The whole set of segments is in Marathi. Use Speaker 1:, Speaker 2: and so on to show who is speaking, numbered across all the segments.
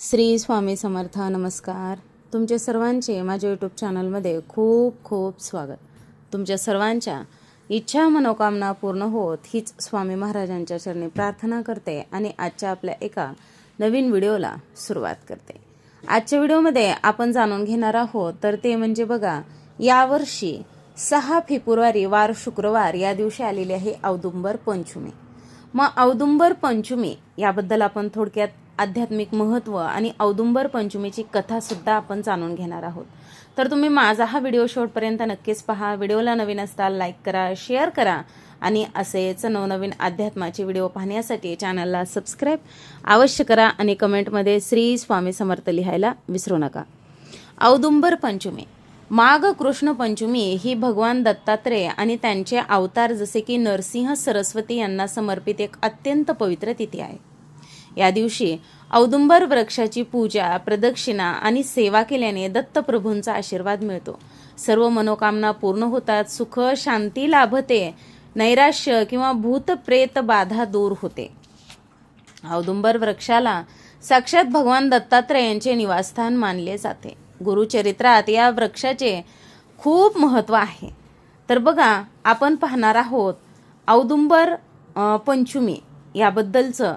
Speaker 1: श्री स्वामी समर्थ नमस्कार. तुमचे सर्वांचे माझ्या यूट्यूब चॅनलमध्ये खूप खूप स्वागत. तुमच्या सर्वांच्या इच्छा मनोकामना पूर्ण होत हीच स्वामी महाराजांच्या चरणी प्रार्थना करते आणि आजच्या आपल्या एका नवीन व्हिडिओला सुरुवात करते. आजच्या व्हिडिओमध्ये आपण जाणून घेणार आहोत तर ते म्हणजे बघा यावर्षी सहा फेब्रुवारी वार शुक्रवार या दिवशी आलेली आहे औदुंबर पंचमी. मग औदुंबर पंचमी याबद्दल आपण थोडक्यात आध्यात्मिक महत्त्व आणि औदुंबर पंचमीची कथासुद्धा आपण जाणून घेणार आहोत. तर तुम्ही माझा हा व्हिडिओ शेवटपर्यंत नक्कीच पहा. व्हिडिओला नवीन असताल लाईक करा शेअर करा आणि असेच नवनवीन अध्यात्माचे व्हिडिओ पाहण्यासाठी चॅनलला सबस्क्राईब अवश्य करा आणि कमेंटमध्ये श्री स्वामी समर्थ लिहायला विसरू नका. औदुंबर पंचमी. माघ कृष्ण पंचमी ही भगवान दत्तात्रेय आणि त्यांचे अवतार जसे की नरसिंह सरस्वती यांना समर्पित एक अत्यंत पवित्र तिथी आहे. या दिवशी औदुंबर वृक्षाची पूजा प्रदक्षिणा आणि सेवा केल्याने दत्तप्रभूंचा आशीर्वाद मिळतो. सर्व मनोकामना पूर्ण होतात सुख शांती लाभते नैराश्य किंवा भूतप्रेत बाधा दूर होते. औदुंबर वृक्षाला साक्षात भगवान दत्तात्रयांचे निवासस्थान मानले जाते. गुरुचरित्रात या वृक्षाचे खूप महत्त्व आहे. तर बघा आपण पाहणार आहोत औदुंबर पंचमी याबद्दलचं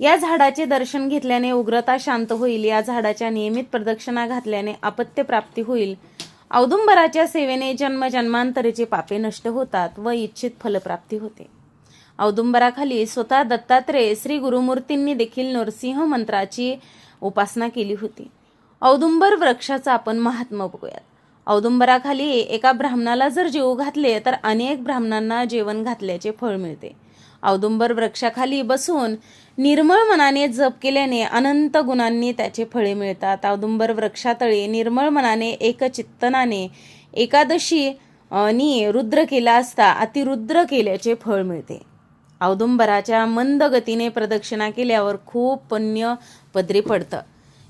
Speaker 1: या झाडाचे दर्शन घेतल्याने उग्रता शांत होईल. या झाडाच्या नियमित प्रदक्षिणा घातल्याने अपत्य प्राप्ती होईल. औदुंबराच्या सेवेने जन्म जन्मांतरीचे पापे नष्ट होतात व इच्छित फलप्राप्ती होते. औदुंबराखाली स्वतः दत्तात्रेय श्री गुरुमूर्तींनी देखील नरसिंह मंत्राची उपासना केली होती. औदुंबर वृक्षाचं आपण महात्मा बघूयात. औदुंबराखाली एका ब्राह्मणाला जर जीव घातले तर अनेक ब्राह्मणांना जेवण घातल्याचे फळ मिळते. औदुंबर वृक्षाखाली बसून निर्मळ मनाने जप केल्याने अनंत गुणांनी त्याचे फळे मिळतात. औदुंबर वृक्षातळी निर्मळ मनाने एकचित्तनाने एकादशी नी रुद्र केला असता अतिरुद्र केल्याचे फळ मिळते. औदुंबराच्या मंद गतीने प्रदक्षिणा केल्यावर खूप पुण्य पदरी पडतं.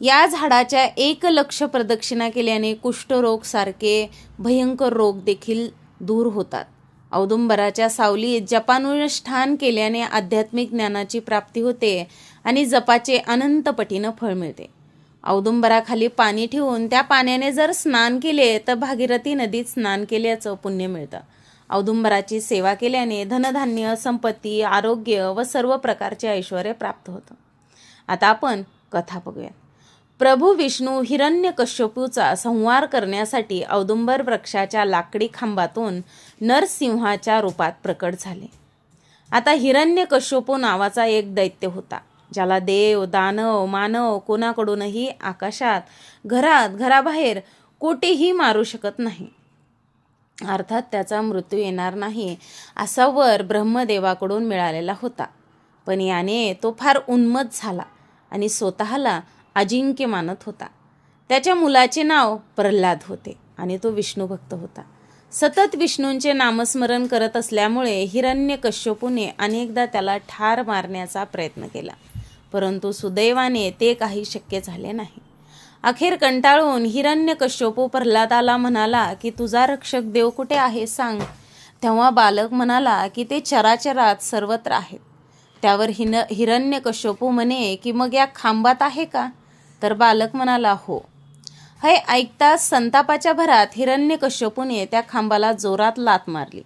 Speaker 1: या झाडाच्या एक लक्ष प्रदक्षिणा केल्याने कुष्ठरोग सारखे भयंकर रोग देखील दूर होतात. औदुंबराच्या सावलीत जपानुष्ठान केल्याने आध्यात्मिक ज्ञानाची प्राप्ती होते आणि जपाचे अनंत पटीनं फळ मिळते. औदुंबराखाली पाणी ठेवून त्या पाण्याने जर स्नान केले तर भागीरथी नदीत स्नान केल्याचं पुण्य मिळतं. औदुंबराची सेवा केल्याने धनधान्य संपत्ती आरोग्य व सर्व प्रकारचे ऐश्वर प्राप्त होतं. आता आपण कथा बघूया प्रभू विष्णू हिरण्यकश्यपूचा संहार करण्यासाठी औदुंबर वृक्षाच्या लाकडी खांबातून नरसिंहाच्या रूपात प्रकट झाले. आता हिरण्यकश्यपू नावाचा एक दैत्य होता ज्याला देव दानव मानव कोणाकडूनही आकाशात घरात घराबाहेर कोठेही मारू शकत नाही. अर्थात त्याचा मृत्यू येणार नाही असा वर ब्रह्मदेवाकडून मिळालेला होता. पण याने तो फार उन्मत झाला आणि स्वतःला अजिंक्य मानत होता. त्याच्या मुलाचे नाव प्रल्हाद होते आणि तो विष्णूभक्त होता. सतत विष्णूंचे नामस्मरण करत असल्यामुळे हिरण्य कश्यपूने अनेकदा त्याला ठार मारण्याचा प्रयत्न केला. परंतु सुदैवाने ते काही शक्य झाले नाही. अखेर कंटाळून हिरण्य कश्यपू प्रल्हादाला म्हणाला की तुझा रक्षक देव कुठे आहे सांग. तेव्हा बालक म्हणाला की ते चराचरात सर्वत्र आहेत. त्यावर हिन हिरण्य कश्यपू म्हणे की मग या खांबात आहे का? तर बालक म्हणाला हो. हे ऐकताच संतापाच्या भरात हिरण्य कश्यपूने त्या खांबाला जोरात लात मारली.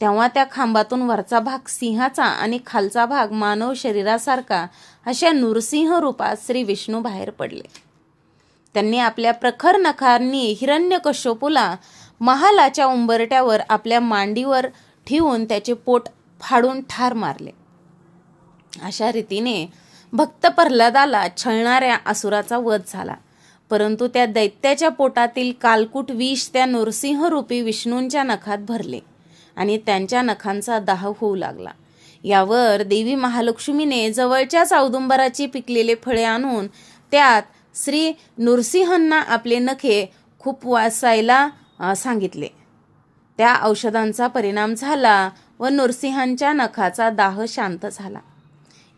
Speaker 1: तेव्हा त्या खांबातून वरचा भाग सिंहाचा आणि खालचा भाग मानव शरीरासारखा अशा नृसिंह रूपात श्री विष्णू बाहेर पडले. त्यांनी आपल्या प्रखर नखांनी हिरण्यकश्यपूला महालाच्या उंबरट्यावर आपल्या मांडीवर ठेवून त्याचे पोट फाडून ठार मारले. अशा रीतीने भक्त प्रल्हादाला छळणाऱ्या असुराचा वध झाला. परंतु त्या दैत्याच्या पोटातील कालकूट विष त्या नृसिंहरूपी विष्णूंच्या नखात भरले आणि त्यांच्या नखांचा दाह होऊ लागला. यावर देवी महालक्ष्मीने जवळच्याच औदुंबराची पिकलेले फळे आणून त्यात श्री नृसिंहांना आपले नखे खूप वासायला सांगितले. त्या औषधांचा परिणाम झाला व नृसिंहांच्या नखाचा दाह शांत झाला.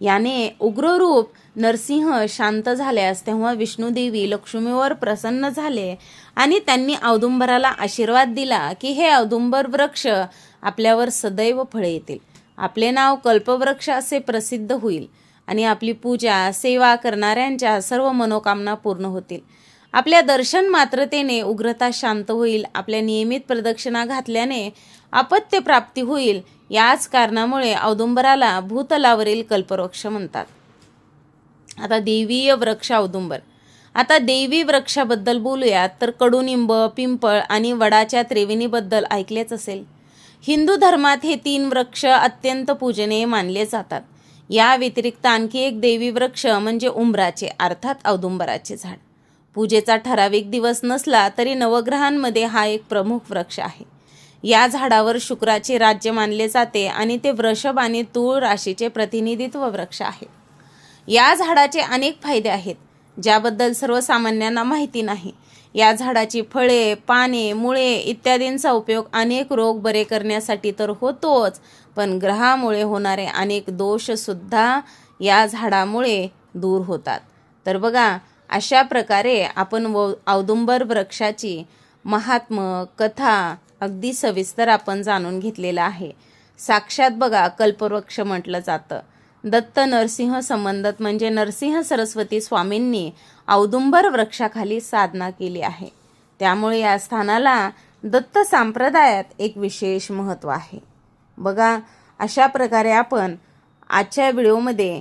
Speaker 1: याने उग्ररूप नरसिंह शांत झाल्यास तेव्हा विष्णुदेवी लक्ष्मीवर प्रसन्न झाले आणि त्यांनी औदुंबराला आशीर्वाद दिला की हे औदुंबर वृक्ष आपल्यावर सदैव फळे येतील. आपले नाव कल्पवृक्ष असे प्रसिद्ध होईल आणि आपली पूजा सेवा करणाऱ्यांच्या सर्व मनोकामना पूर्ण होतील. आपल्या दर्शन मात्रतेने उग्रता शांत होईल आपल्या नियमित प्रदक्षिणा घातल्याने अपत्य प्राप्ती होईल याच कारणामुळे औदुंबराला भूतलावरील कल्पवृक्ष म्हणतात. आता देवीय वृक्ष औदुंबर. आता देवी वृक्षाबद्दल बोलूयात तर कडुनिंब पिंपळ आणि वडाच्या त्रिवेणीबद्दल ऐकलेच असेल. हिंदू धर्मात हे तीन वृक्ष अत्यंत पूजनीय मानले जातात. या व्यतिरिक्त आणखी एक देवी वृक्ष म्हणजे उंबराचे अर्थात औदुंबराचे झाड. पूजेचा ठराविक दिवस नसला तरी नवग्रहांमध्ये हा एक प्रमुख वृक्ष आहे. या झाडावर शुक्राचे राज्य मानले जाते आणि ते वृषभ आणि तूळ राशीचे प्रतिनिधित्व वृक्ष आहे. या झाडाचे अनेक फायदे आहेत ज्याबद्दल सर्वसामान्यांना माहिती नाही. या झाडाची फळे पाने मुळे इत्यादींचा उपयोग अनेक रोग बरे करण्यासाठी तर होतोच पण ग्रहामुळे होणारे अनेक दोषसुद्धा या झाडामुळे दूर होतात. तर बघा अशा प्रकारे आपण व औदुंबर वृक्षाची महात्म कथा अगदी सविस्तर आपण जाणून घेतलेलं आहे. साक्षात बघा कल्पवृक्ष म्हटलं जातं. दत्त नरसिंह संबंधत म्हणजे नरसिंह सरस्वती स्वामींनी औदुंबर वृक्षाखाली साधना केली आहे. त्यामुळे या स्थानाला दत्त संप्रदायात एक विशेष महत्त्व आहे. बघा अशा प्रकारे आपण आजच्या व्हिडिओमध्ये